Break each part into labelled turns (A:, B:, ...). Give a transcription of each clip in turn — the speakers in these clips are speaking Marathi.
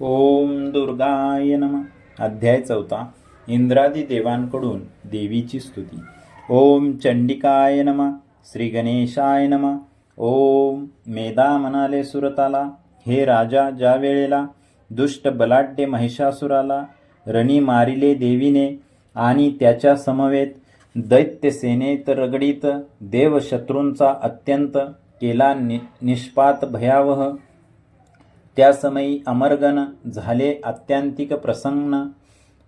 A: ओम दुर्गाय नम. अध्याय चौथा. इंद्रादी देवांकडून देवीची स्तुती. ओम चंडिकाय नम. श्री गणेशाय नम. ओम मेधा म्हणाले सुरताला. हे राजा ज्या वेळेला दुष्ट बलाढ्य महिषासुराला रणी मारिले देवीने आणि त्याच्या समवेत दैत्यसेनेत रगडीत देवशत्रूंचा अत्यंत केला नि निष्पात भयावह त्यासमयी अमरगण झाले आत्यांतिक प्रसन्न.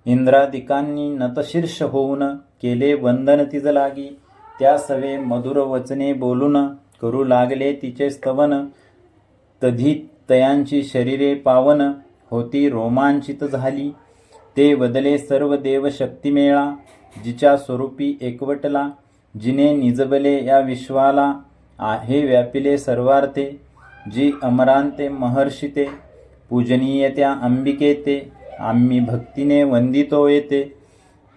A: इंद्रादिकांनी नतशीर्ष होऊन केले वंदन तिज लागी. त्या सवे मधुर वचने बोलून करू लागले तिचे स्तवन. तधी तयांची शरीरे पावन होती रोमांचित झाली. ते वदले सर्व देव शक्तिमेळा जिच्या स्वरूपी एकवटला. जिने निजबले या विश्वाला. आहे व्यापिले सर्वार्थे. जी अमरांते महर्षिते पूजनीय त्या अंबिके ते आम्ही भक्तीने वंदितो येते.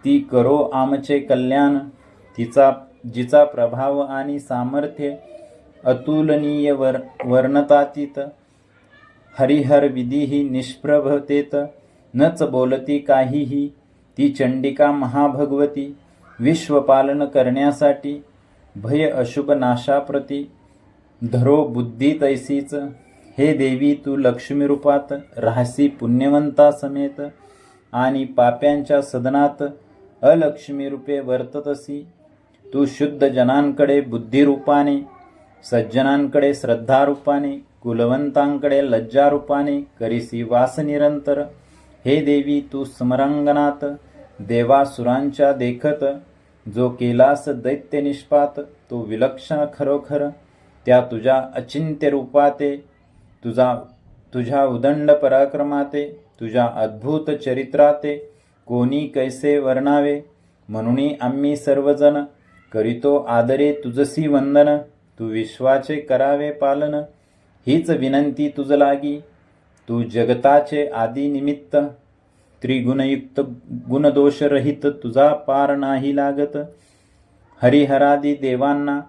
A: ती करो आमचे कल्याण तिचा जिचा प्रभाव आणि सामर्थ्य अतुलनीय वर वर्णतातीत हरिहर विधीही निष्प्रभतेत नच बोलती काहीही ती चंडिका महाभगवती विश्वपालन करण्यासाठी भय अशुभ नाशाप्रती. धरो बुद्धी तैसीच। हे देवी तू लक्ष्मी रूपात राहसी पुण्यवंता समेत आणि पाप्यांच्या सदनात अलक्ष्मी रूपे वर्ततसी तू शुद्ध जनांकडे बुद्धिरूपाने सज्जनांकडे श्रद्धारूपाने कुलवंतांकडे लज्जारूपाने करीसी वास निरंतर। हे देवी तू स्मरांगणात देवासुरांच्या देखत। जो केलास दैत्य निष्पात तो विलक्षण खरोखर। त्या तुझ्या अचिंत्य रूपाते तुझा तुझ्या उदंड पराक्रमाते तुझ्या अद्भुत चरित्राते कोणी कैसे वर्णावे? म्हणून आम्ही सर्वजण करीतो आदरे तुझसी वंदन तू विश्वाचे करावे पालन. हीच विनंती तुझ लागी तू जगताचे आदी निमित्त. त्रिगुणयुक्त गुणदोषरहित तुझा पार नाही लागत. हरिहरादी देवांना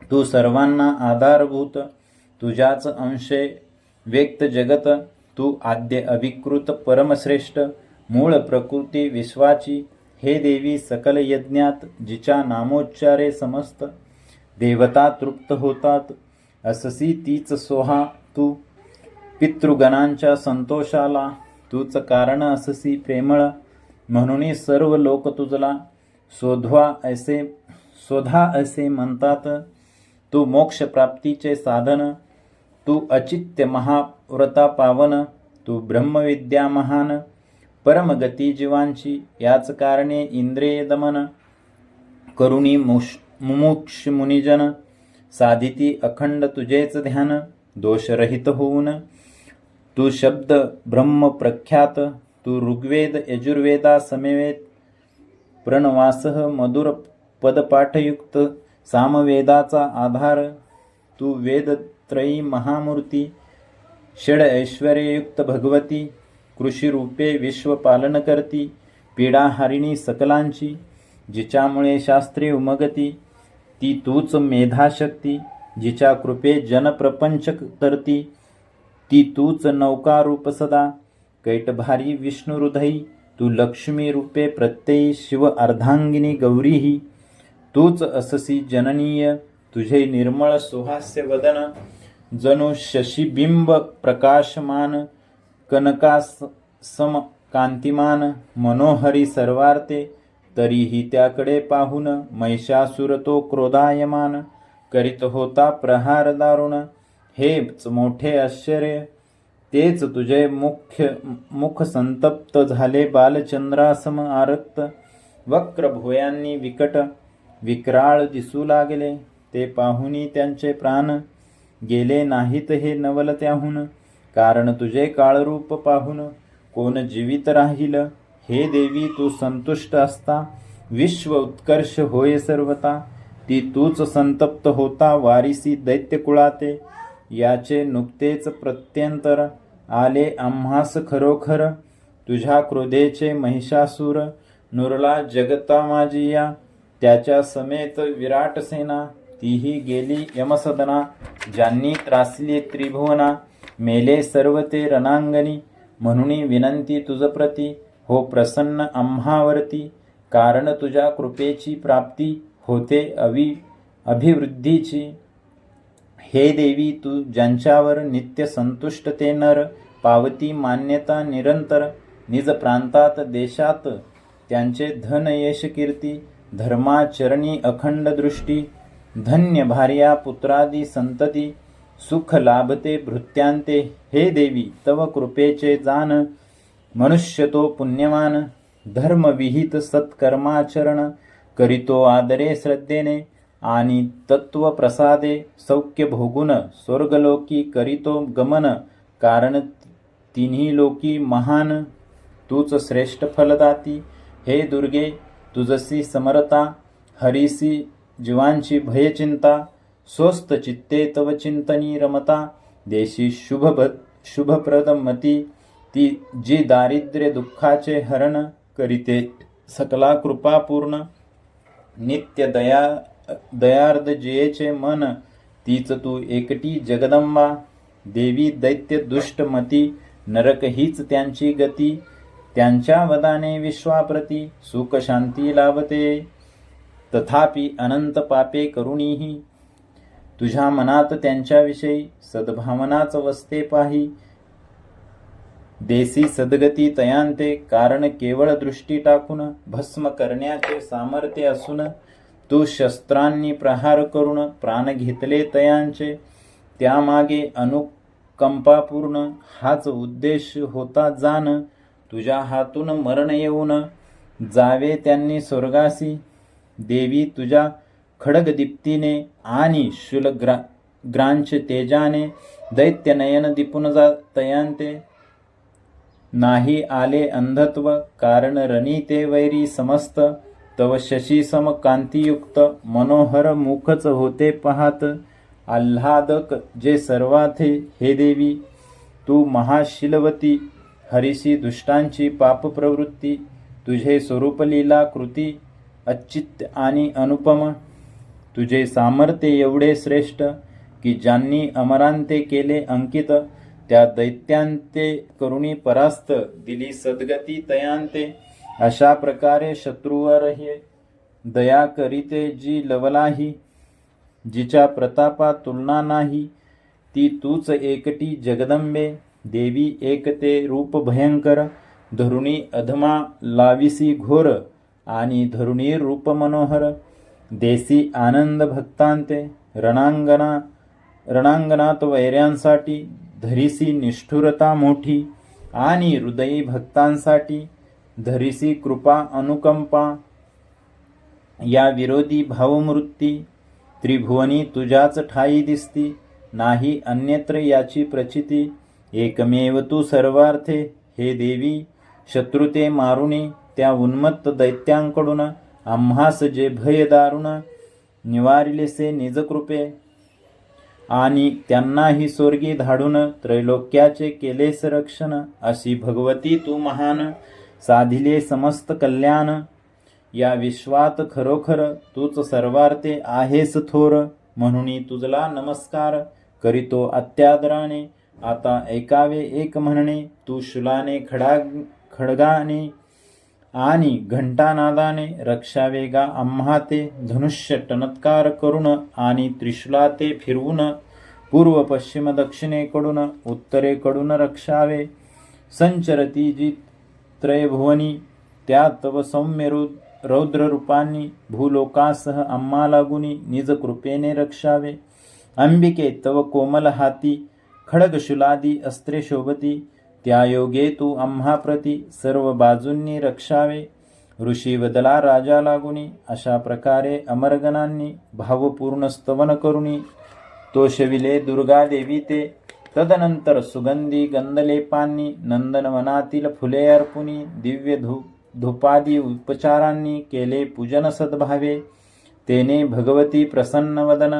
A: तू सर्वांना आधारभूत तुझ्याच अंशे व्यक्त जगत तू आद्य अविकृत परमश्रेष्ठ मूळ प्रकृती विश्वाची हे देवी सकल यज्ञात जिच्या नामोच्चारे समस्त देवता तृप्त होतात अससी तीच सोहा तू पितृगणांच्या संतोषाला तूच कारण अससी प्रेमळ म्हणून सर्व लोक तुझला शोधवा असे शोधा असे म्हणतात तू मोक्षप्राप्तीचे साधन तू अचित्य महाव्रता पावन तू ब्रह्मविद्या महान परमगती जीवांची याच कारणे इंद्रिय दमन करुणी मुश मुमुक्ष मुनिजन साधिती अखंड तुझेच ध्यान दोषरहित होऊन तू शब्द ब्रह्म प्रख्यात तू ऋग्वेद यजुर्वेदा समेवेत प्रणवासह मधुर पदपाठयुक्त सामवेदाचा आधार तू वेदत्रयी महामूर्ती षड ऐश्वर्ययुक्त भगवती कृषीरूपे विश्वपालन करती पीडाहारिणी सकलांची जिच्यामुळे शास्त्रे उमगती ती तूच मेधाशक्ती जिच्या कृपे जनप्रपंच तरती ती तूच नौकारूप सदा कैटभारी विष्णुहृदयी तू लक्ष्मी रूपे प्रत्ययी शिव अर्धांगिनी गौरीही तूच अससी जननीय तुझे निर्मळ सुहास्य वदन जणू शशिबिंब प्रकाशमान कनकास सम कांतिमान मनोहरी सर्वार्थे तरीही त्याकडे पाहून महिषासुर तो क्रोधायमान करीत होता प्रहार दारुण हेच मोठे आश्चर्य तेच तुझे मुख्य मुख संतप्त झाले बालचंद्रासम आरक्त वक्र भुयांनी विकट विकराळ दिसू लागले. ते पाहुनी त्यांचे प्राण गेले नाहीत हे नवल त्याहून. कारण तुझे काळरूप पाहून कोण जीवित राहील? हे देवी तू संतुष्ट असता. विश्व उत्कर्ष होय सर्वता ती तूच संतप्त होता वारिसी दैत्यकुळाते. याचे नुकतेच प्रत्यंतर आले आम्हास खरोखर. तुझ्या क्रोधेचे महिषासूर नुरला जगता माझी या. त्याच्या समेत विराट सेना तीही गेली यमसदना ज्यांनी त्रासली त्रिभुवना मेले सर्व ते रणांगणी म्हणून विनंती तुझप्रती हो प्रसन्न आम्हावरती कारण तुझ्या कृपेची प्राप्ती होते अवि अभिवृद्धीची. हे देवी तू ज्यांच्यावर नित्य संतुष्ट ते नर पावती मान्यता निरंतर निज प्रांतात देशात त्यांचे धन यश कीर्ती धर्माचरणी अखंड दृष्टी धन्य भार्या पुत्रादी संतती सुख लाभते भृत्यांते हे देवी तव कृपेचे जान मनुष्य तो पुण्यवान धर्मविहित सत्कर्माचरण करितो आदरे श्रद्धेने आणि तत्व प्रसादे सौख्य भोगुन स्वर्गलोकी करितो गमन कारण तिन्ही लोकी महान तूच श्रेष्ठ फलदाती हे दुर्गे तुझसी समरता हरीसी जीवांची भयचिंता स्वस्त चित्ते तव चिंतनी रमता देशी शुभ शुभप्रद मती ती जी दारिद्र्य दुःखाचे हरण करीते सकला कृपापूर्ण नित्य दया दयार्द जयेचे मन तीच तू एकटी जगदंबा देवी दैत्य दुष्टमती नरक हीच त्यांची गती त्यांच्या वदाने विश्वाप्रती सुख शांती लाभते तथापि अनंत पापे करुणीही. तुझ्या मनात त्यांच्याविषयी सद्भावनाच वसते पाही. देसी सद्गती तयांते कारण केवळ दृष्टी टाकून भस्म करण्याचे सामर्थ्य असून तू शस्त्रांनी प्रहार करून प्राण घेतले तयांचे. त्यामागे अनुकंपापूर्ण हाच उद्देश होता जाण. तुझ्या हातून मरण येऊन जावे त्यांनी स्वर्गासी. देवी तुझ्या खडगदीप्तीने आणि शुलग्रा ग्रांच तेजाने दैत्यनयन दिपून जा तयांते. नाही आले अंधत्व कारण रणी ते वैरी समस्त. तव शशी सम कांतीयुक्त मनोहर मुखच होते पाहात. आल्हादक जे सर्वाथे हे देवी तू महाशिलवती हरिशी दुष्टांची पाप प्रवृत्ती तुझे स्वरूप लीला कृती अच्चित आणि अनुपम. तुझे सामर्थ्य एवढे श्रेष्ठ की ज्यांनी अमरांते केले अंकित त्या दैत्यांते करुणी परास्त दिली सद्गती तयांते. अशा प्रकारे शत्रूवर हे दया करीते जी लवलाही जिच्या प्रतापा तुलना नाही ती तूच एकटी जगदंबे. देवी एकते रूप भयंकर धरुणी अधमा लाविसी घोर आणि धरुणी रूप मनोहर. देसी आनंद भक्तांते रणांगणा रणांगणात वैऱ्यांसाठी धरिसी निष्ठुरता मोठी आणि हृदयी भक्तांसाठी धरिसी कृपा अनुकंपा. या विरोधी भावमृत्ती त्रिभुवनी तुझ्याच ठाई दिसती नाही अन्यत्र याची प्रचिती एकमेव तू सर्वार्थे हे देवी शत्रुते मारुणी त्या उन्मत्त दैत्यांकडून आम्हास जे भय दारुण निवारिलेसे निजकृपे आणि त्यांनाही स्वर्गी धाडून त्रैलोक्याचे केलेस रक्षण अशी भगवती तू महान साधिले समस्त कल्याण. या विश्वात खरोखर तूच सर्वार्थे आहेस थोर म्हणून तुझला नमस्कार करीतो अत्यादराने. आता ऐकावे एक म्हणणे तू शुलाने खडा खडगाने आणि घंटानादाने रक्षावेगा आम्हा ते धनुष्य टनत्कार करून आणि त्रिशूला ते फिरवून पूर्व पश्चिम दक्षिणेकडून उत्तरेकडून रक्षावे. संचरती जी त्रयभुवनी त्या तव सौम्य रु रौद्र रूपांनी भूलोकासह आम्हा लागुनी निज कृपेने रक्षावे. अंबिके तव कोमल हाती खडगशुलादी अस्त्रे शोभती त्या योगे तू आम्हा प्रती सर्व बाजूंनी रक्षावे। ऋषी वदला राजा लागुनी अशा प्रकारे अमरगणांनी भावपूर्ण स्तवन करुणी। तोषविले दुर्गा देवी ते तदनंतर सुगंधी गंधलेपांनी नंदनवनातील फुले अर्पुनी दिव्य धू धुपादी उपचारांनी केले पूजन सद्भावे। तेने भगवती प्रसन्न वदन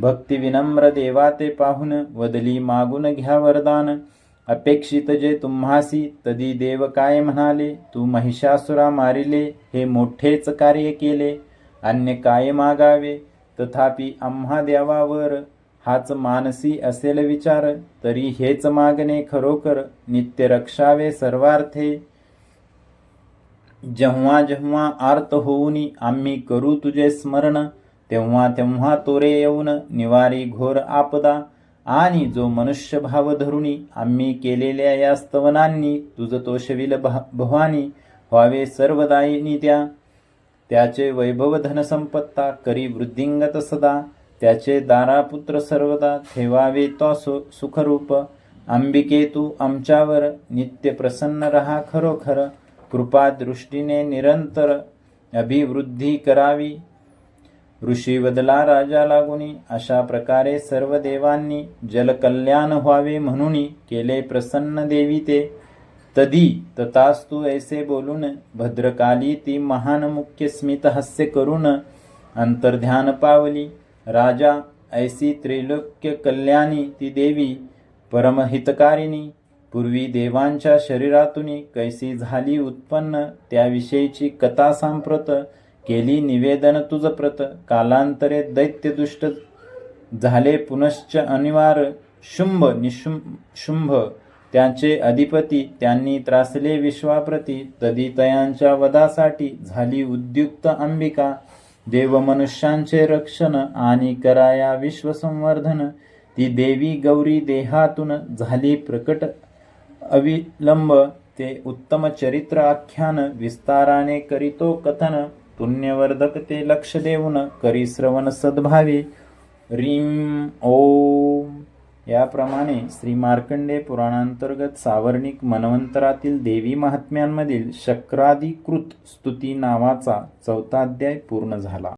A: भक्ती विनम्र देवा ते पाहून वदली मागून घ्या वरदान. अपेक्षित जे तुम्हासी तदी देव काय म्हणाले? तू महिषासुरा मारिले हे मोठेच कार्य केले. अन्य काय मागावे? तथापि आम्हा देवावर हाच मानसी असेल विचार तरी हेच मागणे खरोखर. नित्य रक्षावे सर्वार्थे. जेव्हा जेव्हा आर्त होऊनी आम्ही करू तुझे स्मरण तेव्हा तेव्हा तोरे येऊन निवारी घोर आपदा. आणि जो मनुष्य भाव धरुणी आम्ही केलेल्या या स्तवनांनी तुझ तोषविल भा- भवानी व्हावे सर्वदायिनी त्या त्याचे वैभव धनसंपत्ता करी वृद्धिंगत सदा. त्याचे दारापुत्र सर्वदा ठेवावे तो सु- सुखरूप. अंबिके तू आमच्यावर नित्य प्रसन्न रहा खरोखर. कृपा दृष्टीने निरंतर अभिवृद्धी करावी. ऋषी बदला राजा लागुनी अशा प्रकारे सर्व देवांनी जलकल्याण व्हावे म्हणून केले प्रसन्न देवी ते. तदी तथास्तु ऐसे बोलून भद्रकाली ती महान मुख्य स्मित हास्य करून अंतर्ध्यान पावली. राजा ऐसी त्रैलोक्य कल्याणी ती देवी परमहितकारिणी पूर्वी देवांच्या शरीरातून कैसी झाली उत्पन्न त्याविषयीची कथा सांप्रत केली निवेदन तुझ प्रत. कालांतरे दैत्यदुष्ट झाले पुनश्च अनिवार. शुंभ निशुंभ शुंभ. त्यांचे अधिपती त्यांनी त्रासले विश्वाप्रती. तदितयांच्या वधासाठी झाली उद्युक्त अंबिका. देव मनुष्यांचे रक्षण आणि कराया विश्वसंवर्धन. ती देवी गौरी देहातून झाली प्रकट अविलंब. ते उत्तम चरित्र आख्यान विस्ताराने करीतो कथन. पुण्यवर्धक ते लक्ष देऊन करी श्रवण सद्भावे. रीम ओम. याप्रमाणे श्री मार्कंडे पुराणांतर्गत सावर्णिक मनवंतरातील देवी महात्म्यांमधील शक्राधिकृत स्तुती नावाचा चौथा अध्याय पूर्ण झाला.